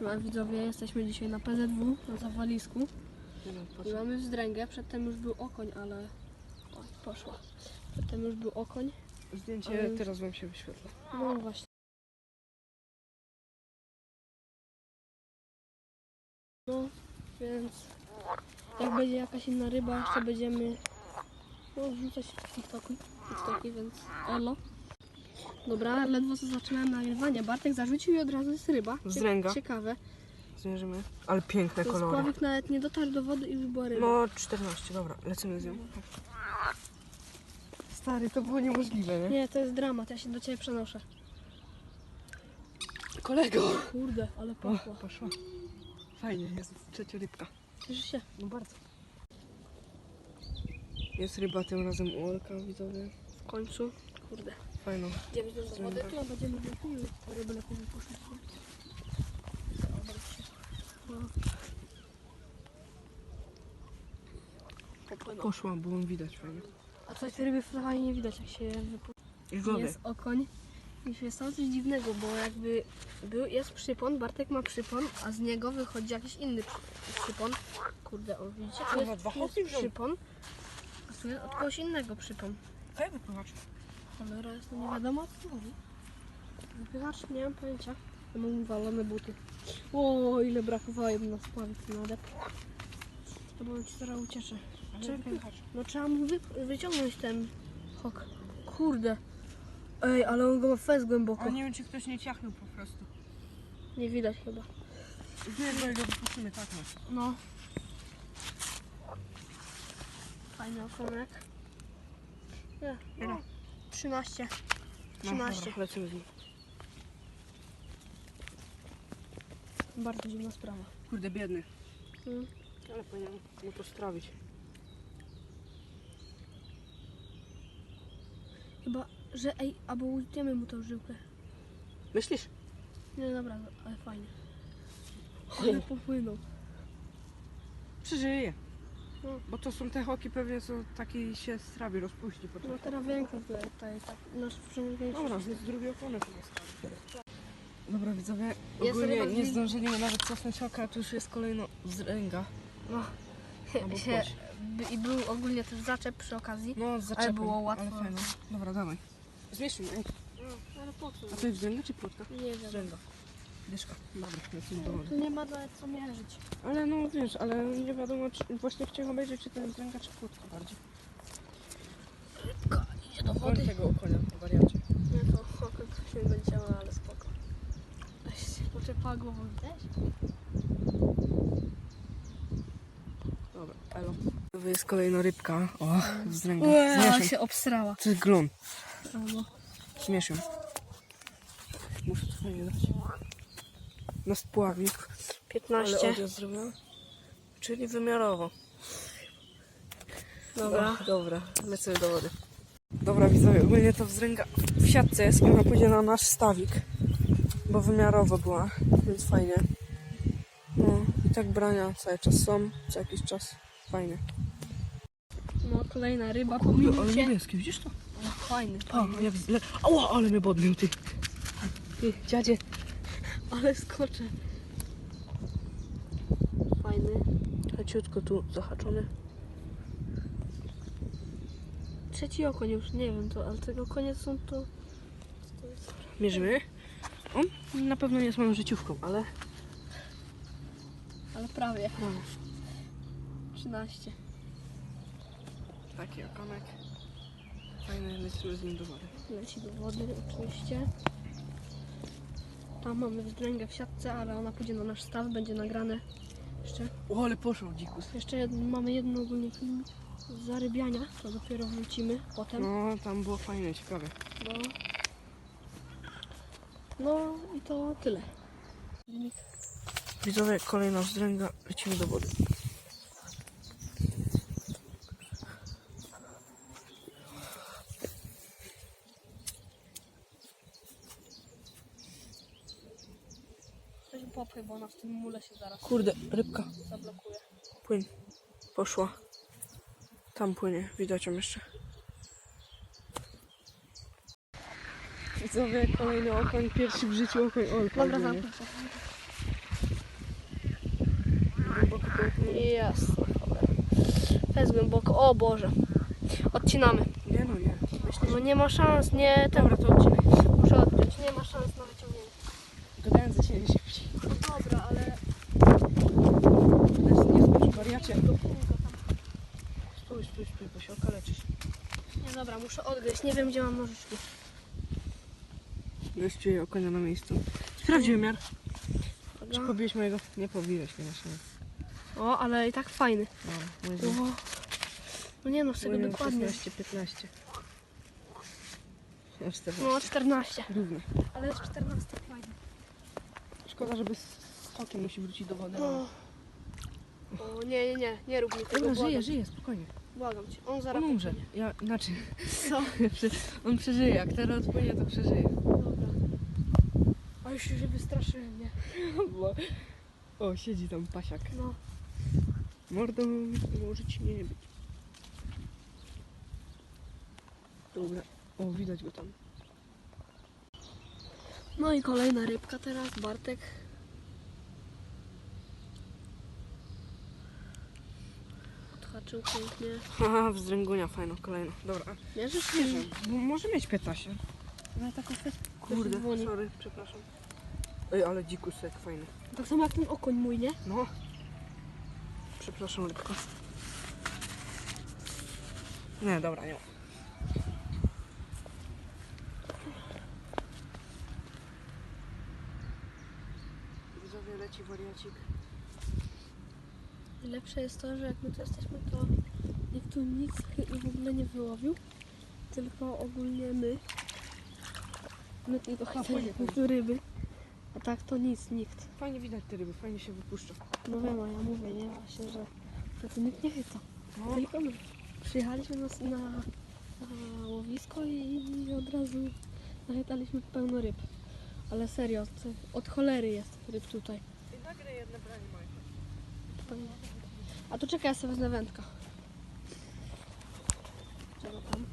No, widzowie, jesteśmy dzisiaj na PZW, na zawalisku. Po I mamy wzdręgę. Przedtem już był okoń, ale... Oj, poszła. Przedtem już był okoń. Zdjęcie Ale- teraz wam się wyświetla. No właśnie. No, więc jak będzie jakaś inna ryba, jeszcze będziemy no, wrzucać w TikToki, TikToki, więc elo. Dobra, ledwo co zaczynałem nagrywanie. Bartek zarzucił i od razu jest ryba. Cie- Zdręga. Ciekawe. Zmierzymy. Ale piękne To kolory. Spławik nawet nie dotarł do wody i już była ryba. No 14, dobra, lecimy z nią. Stary, to było niemożliwe, nie? Nie, to jest dramat, ja się do ciebie przenoszę. Kolego! Kurde, ale O, poszła. poszła. Fajnie, jest trzecia rybka. Cieszę się. No bardzo. Jest ryba tym razem u Olka, widzowie. W końcu. Kurde. Fajną. Idziemy do wody, tu. Ryby lepiej poszły. Popłynął. Poszła, było widać fajnie. A coś ryby fajnie nie widać, jak się wypuści. I w głowie. Jest okoń. I jest tam coś dziwnego, bo jakby był, jest przypon, Bartek ma przypon, a z niego wychodzi jakiś inny przy- przypon. Kurde, o widzicie? Tu jest, dwa tu jest przypon, a tu jest od kogoś innego przypon. Hej, wypływacz. Cholera, jest to nie wiadomo o co chodzi. Wypychacz, nie mam pojęcia. Ja mam walone buty. O, ile brakowało im na spławić na dep. To bo ci zaraz ucieszę. Czekaj. No trzeba mu wy wyciągnąć ten hok. Kurde. Ej, ale on go ma fez głęboko. A nie wiem, czy ktoś nie ciachnął po prostu. Nie widać chyba. No i go wypuścimy tak no. No. Fajny okonek. Nie, no. 13. No, 13. dobra, lecimy z nim. Bardzo dziwna sprawa. Kurde, biedny. Mm. Ale powinienem mu to strawić. Chyba, że ej, albo utniemy mu tą żyłkę. Myślisz? Nie, dobra, ale fajnie. Ale popłynął. Przeżyje. No. Bo to są te hoki pewnie, co taki się strawi, rozpuści No potem. teraz większość tutaj, tak, nasz przynajmniej większość. Dobra, więc drugi okonek chyba Dobra widzowie, ogólnie ryba nie z- zdążyliśmy nawet cofnąć hoka, a tu już jest kolejno zręga. No. Albo Się, I był ogólnie też zaczep przy okazji. No, zaczepem, było łatwo. Ale fajno. Dobra, dawaj. Zmieścimy. Ej, No, ale po co? A to jest zręga czy płotka? Nie wiem. Zręga. Dyszka. Dobra, lecimy do. Tu nie ma nawet co mierzyć. Ale no wiesz, ale nie wiadomo, czy, właśnie chciałem obejrzeć, czy to jest zręga, czy płotka bardziej. Rybka idzie do wody. tego okonia, wariacie. Nie, to oko się będzie, ale spoko. Ej, się Poczepała głową, widać? Dobra, elo. To jest kolejna rybka. O. Ue, Zmieszam. się obsrała. To jest glon. No. Śmieszą. Muszę to fajnie dać. Na spławik. 15. Ale odjazd zrobiłem. Czyli wymiarowo. Dobra. Och, dobra, lecę do wody. Dobra widzowie, ogólnie to wzręga w siatce jest ona pójdzie na nasz stawik. Bo wymiarowo była, więc fajnie. No i tak brania cały czas są, co jakiś czas. Fajnie. No, kolejna ryba po Kurde, ale minucie. niebieski, widzisz to? No, fajny, O, jak zle... Ała, ale mnie bodlił, ty. Ty, dziadzie. Ale skoczę. Fajny. Leciutko tu zahaczony. Trzeci okoń już, nie wiem to, ale tego koniec są to... to jest... Mierzymy. On na pewno nie jest moją życiówką, ale... Ale prawie. No, 13. taki okonek. Fajny, lecimy z nim do wody. Leci do wody oczywiście. Tam mamy wzdręgę w siatce, ale ona pójdzie na nasz staw, będzie nagrane. Jeszcze, O, ale poszło dzikus. jeszcze jed, mamy jedno ogólnie film z zarybiania, to dopiero wrócimy potem. No, tam było fajnie, ciekawe. No. no i to tyle. Widzowie, kolejna wzdręga, lecimy do wody. Coś popchnę, bo ona w tym mule się zaraz Kurde, rybka, zablokuje. płyń. Poszła. Tam płynie, widać ją jeszcze. Widzowie, kolejny okoń, pierwszy w życiu okoń Olka. Dobra, ogólnie. zamknę głęboko to... Jest. To jest głęboko. O Boże. Odcinamy. Nie no, nie. No nie ma szans, nie. Ten Dobra, to odcinaj. muszę odciąć. Nie ma szans na wyciągnięcie. Gadałem za ciebie szybciej. No dobra, ale. To jest niezbyt wariacie. Stój, stój, stój, bo się okaleczysz. Nie dobra, muszę odgryźć. Nie wiem gdzie mam nożyczki. Gościuję o konia na miejscu. Sprawdź wymiar. Czy pobiłeś mojego? Nie pobiłeś, nie masz szans. O, ale i tak fajny. No, mój O. No nie no, z tego Mój miał dokładnie. 16, 15. Ja 14. No 14. Równy. Ale jest 14 fajny. Szkoda, żeby z sokiem musi wrócić do wody. O. o nie, nie, nie, nie rób mi tego. Dobra, błagam. żyje, żyje, spokojnie. Błagam cię. On zaraz On umrze. popłynie. Ja, inaczej. Co? On przeżyje, jak teraz odpłynie, to przeżyje. Dobra. A już się wystraszyłem, nie? Bo... O, siedzi tam pasiak. No. Mordą może ci nie być. Dobra. O, widać go tam. No i kolejna rybka teraz, Bartek. Odhaczył pięknie. Haha, wzdręgunia fajna, kolejna. Dobra. Bierzesz Nie wiem, bo może mieć 15. No taką fest... Kurde, dzwoni. sorry, przepraszam. Ej, ale dzikusek fajny. Tak samo jak ten okoń mój, nie? No. Przepraszam, lekko. Nie, dobra, nie ma. Widzowie leci wariacik. Najlepsze jest to, że jak my tu jesteśmy, to nikt tu nic w ogóle nie wyłowił. Tylko ogólnie my. My tylko fajnie. tu ryby. A tak to nic, nikt. Fajnie widać te ryby, fajnie się wypuszcza. No wiem, a ja mówię, nie? Właśnie, że, że tu nikt nie chyta. No, Tylko my. Przyjechaliśmy na, na, na łowisko i, od razu nachytaliśmy pełno ryb. Ale serio, to od cholery jest ryb tutaj. I nagrę jedne branie A tu czekaj, ja sobie wezmę wędka. Czego tam?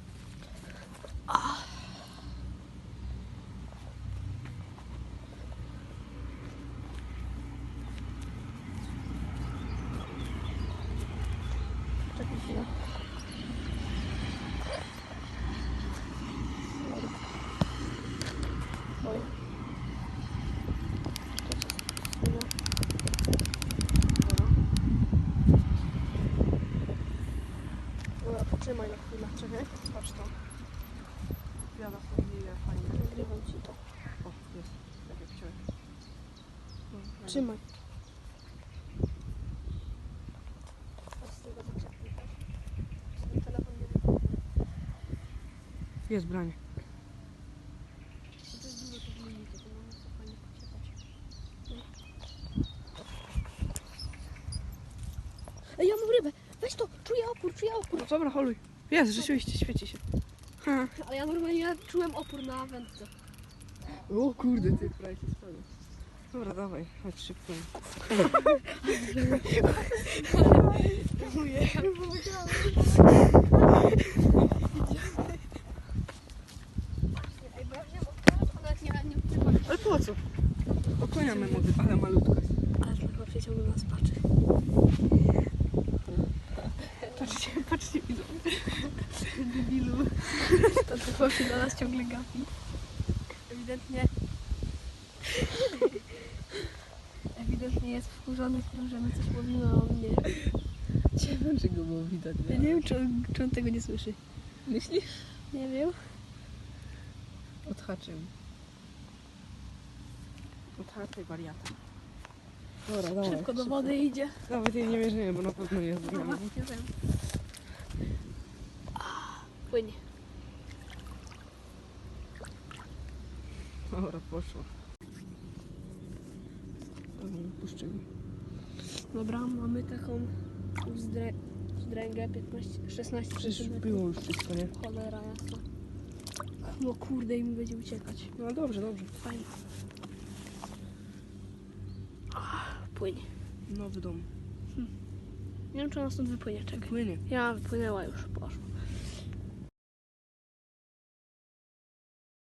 Czekaj chwilę. Oj. Czekaj. Dobra, potrzymaj na chwilę, czekaj. Patrz to. Wiada sobie fajnie. Nagrywam ci to. O, jest. Tak jak chciałem. No, fajnie. Trzymaj. A z tego zaczepnij, tak? Sobie telefon nie wypadnie. Jest branie. To jest dużo tych linii, to mamy co fajnie pociepać. Ej, ja mam rybę! Weź to! Czuję opór, czuję opór! No dobra, holuj. Jest, rzeczywiście, świeci się. Ha. Ale ja normalnie czułem opór na wędce. O kurde, ty prawie się spadł. Dobra, dawaj, chodź szybko. Ej, bo ja nie, nie. Ale po co? O konia my mogę, ale malutka. Ale chyba przeciągnął nas patrzy. Patrzcie, widzą. Debilu. To chyba się na nas ciągle gapi. Ewidentnie. Ewidentnie jest wkurzony tym, że my coś mówimy, a on nie. Ciekawe, czego było widać. Ja nie wiem, czy on, czy on tego nie słyszy. Myślisz? Nie wiem. Odhaczym. Odhaczaj wariata. Dobra, dawaj. Szybko do wody idzie. Nawet jej nie mierzymy, bo na pewno jest No właśnie wiem. Płynie. Dobra, poszło. Puszczymy. Dobra, mamy taką wzdrę, wzdręgę 15, 16 Przecież było już wszystko, nie? Cholera jasna. No kurde, i mi będzie uciekać. No dobrze, dobrze. Fajnie. Ach, Płynie. Nowy dom. Nie wiem, czy ona stąd wypłynie. Czekaj. Płynie. Ja wypłynęła już, poszła.